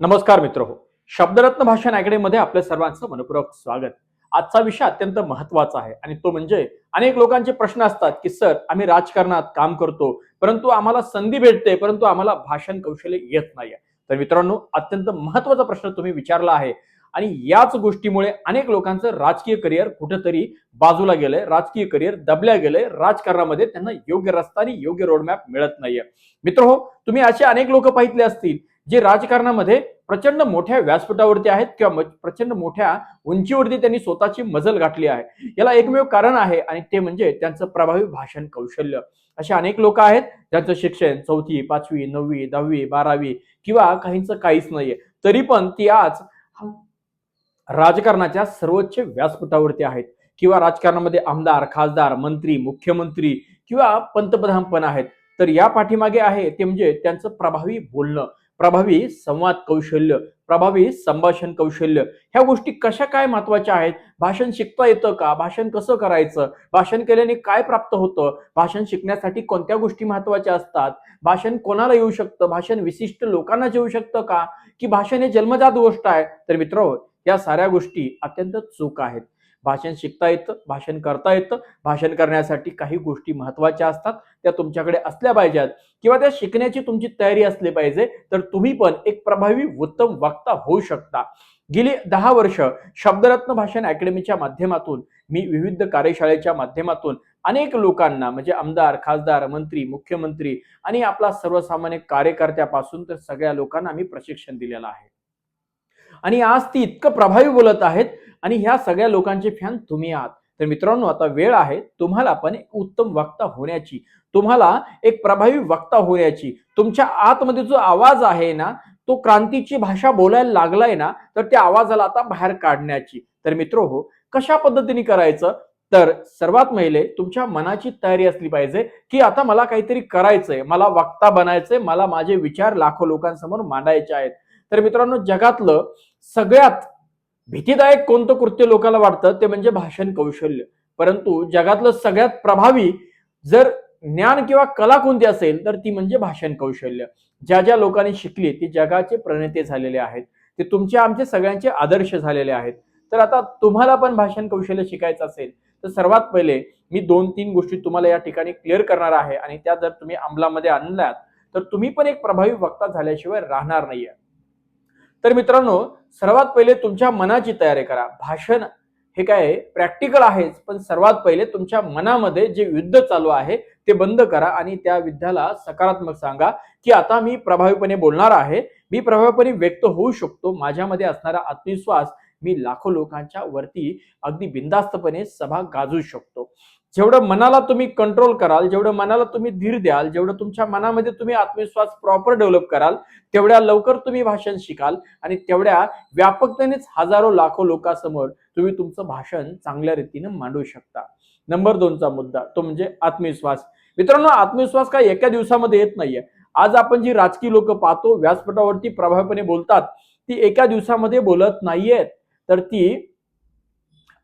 नमस्कार मित्र हो. शब्दरत्न भाषण अकॅडमीमध्ये आपल्या सर्वांचं मनपूर्वक स्वागत. आजचा विषय अत्यंत महत्त्वाचा आहे आणि तो म्हणजे अनेक लोकांचे प्रश्न असतात की सर आम्ही राजकारणात काम करतो परंतु आम्हाला संधी भेटते परंतु आम्हाला भाषण कौशल्य येत नाही तर मित्रांनो अत्यंत महत्त्वाचा प्रश्न तुम्ही विचारला आहे. आणि याच गोष्टीमुळे अनेक लोकांचं राजकीय करिअर कुठंतरी बाजूला गेलंय राजकीय करिअर दबल्या गेलंय राजकारणामध्ये त्यांना योग्य रस्ता आणि योग्य रोडमॅप मिळत नाहीये. मित्र हो तुम्ही असे अनेक लोक पाहितले असतील जे राजकारणामध्ये प्रचंड मोठ्या व्यासपीठावरती आहेत किंवा प्रचंड मोठ्या उंचीवरती त्यांनी स्वतःची मजल गाठली आहे. याला एकमेव कारण आहे आणि ते म्हणजे त्यांचं प्रभावी भाषण कौशल्य. असे अनेक लोक आहेत ज्यांचं शिक्षण चौथी पाचवी नववी दहावी बारावी किंवा काहींचं काहीच नाहीये. तरी पण ती आज राजकारणाच्या सर्वोच्च व्यासपीठावरती आहेत किंवा राजकारणामध्ये आमदार खासदार मंत्री मुख्यमंत्री किंवा पंतप्रधान पण आहेत. तर या पाठीमागे आहे ते म्हणजे त्यांचं प्रभावी बोलणं प्रभावी संवाद कौशल्य प्रभावी संभाषण कौशल्य. ह्या गोष्टी कशा काय महत्त्वाच्या आहेत? भाषण शिकता येतं का? भाषण कसं करायचं? भाषण केल्याने काय प्राप्त होतं? भाषण शिकण्यासाठी कोणत्या गोष्टी महत्त्वाच्या असतात? भाषण कोणाला येऊ शकतं? भाषण विशिष्ट लोकांना येऊ शकतं का? की भाषण हे जन्मजात गोष्ट आहे? तर मित्र या साऱ्या गोष्टी अत्यंत चूक आहेत. भाषण शिकता येतं भाषण करता येतं भाषण करण्यासाठी काही गोष्टी महत्त्वाच्या असतात त्या तुमच्याकडे असल्या पाहिजेत किंवा त्या शिकण्याची तुमची तयारी असली पाहिजे तर तुम्ही पण एक प्रभावी उत्तम वक्ता होऊ शकता. गेली दहा वर्ष शब्दरत्न भाषण अकॅडमीच्या माध्यमातून मी विविध कार्यशाळेच्या माध्यमातून अनेक लोकांना म्हणजे आमदार खासदार मंत्री मुख्यमंत्री आणि आपला सर्वसामान्य कार्यकर्त्यापासून तर सगळ्या लोकांना मी प्रशिक्षण दिलेलं आहे. आणि आज ती इतकं प्रभावी बोलत आहेत आणि ह्या सगळ्या लोकांचे फॅन तुम्ही आहात. तर मित्रांनो आता वेळ आहे तुम्हाला पण एक उत्तम वक्ता होण्याची तुम्हाला एक प्रभावी वक्ता होण्याची. तुमच्या आतमध्ये जो आवाज आहे ना तो क्रांतीची भाषा बोलायला लागलाय ना तर त्या आवाजाला आता बाहेर काढण्याची. तर मित्र हो कशा पद्धतीने करायचं? तर सर्वात पहिले तुमच्या मनाची तयारी असली पाहिजे की आता मला काहीतरी करायचंय मला वक्ता बनायचंय मला माझे विचार लाखो लोकांसमोर मांडायचे आहेत. तर मित्रांनो जगातलं सगळ्यात भीतीदायक कोणतं कृत्य लोकांना वाटतं ते म्हणजे भाषण कौशल्य. परंतु जगातलं सगळ्यात प्रभावी जर ज्ञान किंवा कला कोणती असेल तर ती म्हणजे भाषण कौशल्य. ज्या ज्या लोकांनी शिकली ती जगाचे प्रणेते झालेले आहेत. ते तुमचे आमचे सगळ्यांचे आदर्श झालेले आहेत. तर आता तुम्हाला पण भाषण कौशल्य शिकायचं असेल तर सर्वात पहिले मी दोन तीन गोष्टी तुम्हाला या ठिकाणी क्लिअर करणार आहे. आणि त्या जर तुम्ही अंमलामध्ये आणल्यात तर तुम्ही पण एक प्रभावी वक्ता झाल्याशिवाय राहणार नाहीये. तर मित्रांनो सर्वात पहिले तुमच्या मनाची तयारी करा. भाषण हे काय प्रॅक्टिकल आहेच पण सर्वात पहिले तुमच्या मनामध्ये जे युद्ध चालू आहे ते बंद करा आणि त्या युद्धाला सकारात्मक सांगा की आता मी प्रभावीपणे बोलणार आहे. मी प्रभावीपणे व्यक्त होऊ शकतो. माझ्यामध्ये असणारा आत्मविश्वास मी लाखो लोकांच्या वरती अगदी बिंदास्तपणे सभा गाजू शकतो. जेवढं मनाला तुम्ही कंट्रोल कराल जेवढं मनाला तुम्ही धीर द्याल जेवढं तुमच्या मनामध्ये तुम्ही आत्मविश्वास प्रॉपर डेव्हलप कराल तेवढ्या लवकर तुम्ही भाषण शिकाल आणि तेवढ्या व्यापकतेनेच हजारो लाखो लोकांसमोर तुम्ही तुमचं भाषण चांगल्या रीतीने मांडू शकता. नंबर दोनचा मुद्दा तो म्हणजे आत्मविश्वास. मित्रांनो आत्मविश्वास काय एका दिवसामध्ये येत नाहीये. आज आपण जी राजकीय लोक पाहतो व्यासपीठावरती प्रभावीपणे बोलतात ती एका दिवसामध्ये बोलत नाहीयेत. तर ती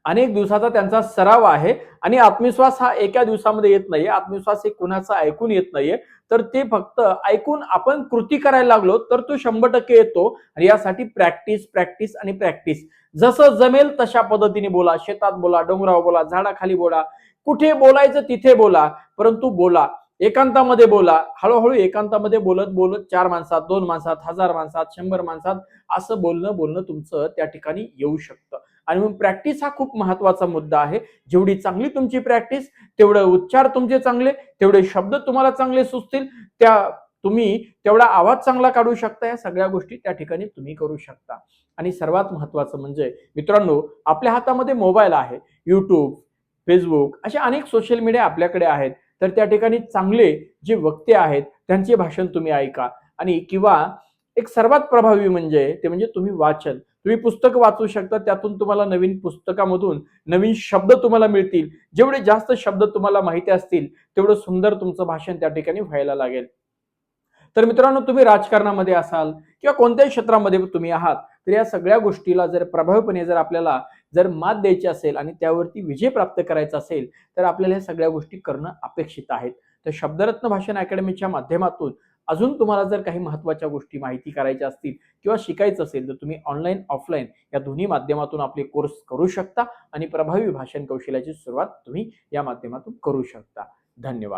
अनेक दिवसाचा त्यांचा सराव आहे आणि आत्मविश्वास हा एका दिवसामध्ये येत नाहीये. आत्मविश्वास हे कुणाचा ऐकून येत नाहीये. तर ते फक्त ऐकून आपण कृती करायला लागलो तर तो शंभर टक्के येतो आणि यासाठी प्रॅक्टिस प्रॅक्टिस आणि प्रॅक्टिस. जसं जमेल तशा पद्धतीने बोला. शेतात बोला डोंगरावर बोला झाडाखाली बोला. कुठे बोलायचं तिथे बोला. परंतु बोला. एकांतामध्ये बोला. हळूहळू एकांतामध्ये बोलत बोलत चार माणसात दोन माणसात हजार माणसात शंभर माणसात असं बोलणं बोलणं तुमचं त्या ठिकाणी येऊ शकतं. आणि मग प्रॅक्टिस हा खूप महत्त्वाचा मुद्दा आहे. जेवढी चांगली तुमची प्रॅक्टिस तेवढे उच्चार तुमचे चांगले तेवढे शब्द तुम्हाला चांगले सुचतील त्या तुम्ही तेवढा आवाज चांगला काढू शकता. या सगळ्या गोष्टी त्या ठिकाणी तुम्ही करू शकता. आणि सर्वात महत्वाचं म्हणजे मित्रांनो आपल्या हातामध्ये मोबाईल आहे. यूट्यूब फेसबुक असे अनेक सोशल मीडिया आपल्याकडे आहेत. तर त्या ठिकाणी चांगले जे वक्ते आहेत त्यांचे भाषण तुम्ही ऐका. आणि किंवा एक सर्वात प्रभावी म्हणजे ते म्हणजे तुम्ही वाचन. तुम्ही पुस्तक वाचू शकता त्यातून तुम्हाला नवीन पुस्तकामधून नवीन शब्द तुम्हाला मिळतील. जेवढे जास्त शब्द तुम्हाला माहिती असतील तेवढं सुंदर तुमचं भाषण त्या ठिकाणी व्हायला लागेल. तर मित्रांनो तुम्ही राजकारणामध्ये असाल किंवा कोणत्याही क्षेत्रामध्ये तुम्ही आहात तर या सगळ्या गोष्टीला जर प्रभावीपणे जर आपल्याला जर मात द्यायची असेल आणि त्यावरती विजय प्राप्त करायचा असेल तर आपल्याला ह्या सगळ्या गोष्टी करणं अपेक्षित आहेत. तर शब्दरत्न भाषण अकॅडमीच्या माध्यमातून अजून तुम्हाला जर काही महत्त्वाच्या गोष्टी माहिती करायच्या असतील किंवा शिकायचं असेल तर तुम्ही ऑनलाईन ऑफलाईन या दोन्ही माध्यमातून आपले कोर्स करू शकता आणि प्रभावी भाषण कौशल्याची सुरुवात तुम्ही या माध्यमातून करू शकता. धन्यवाद.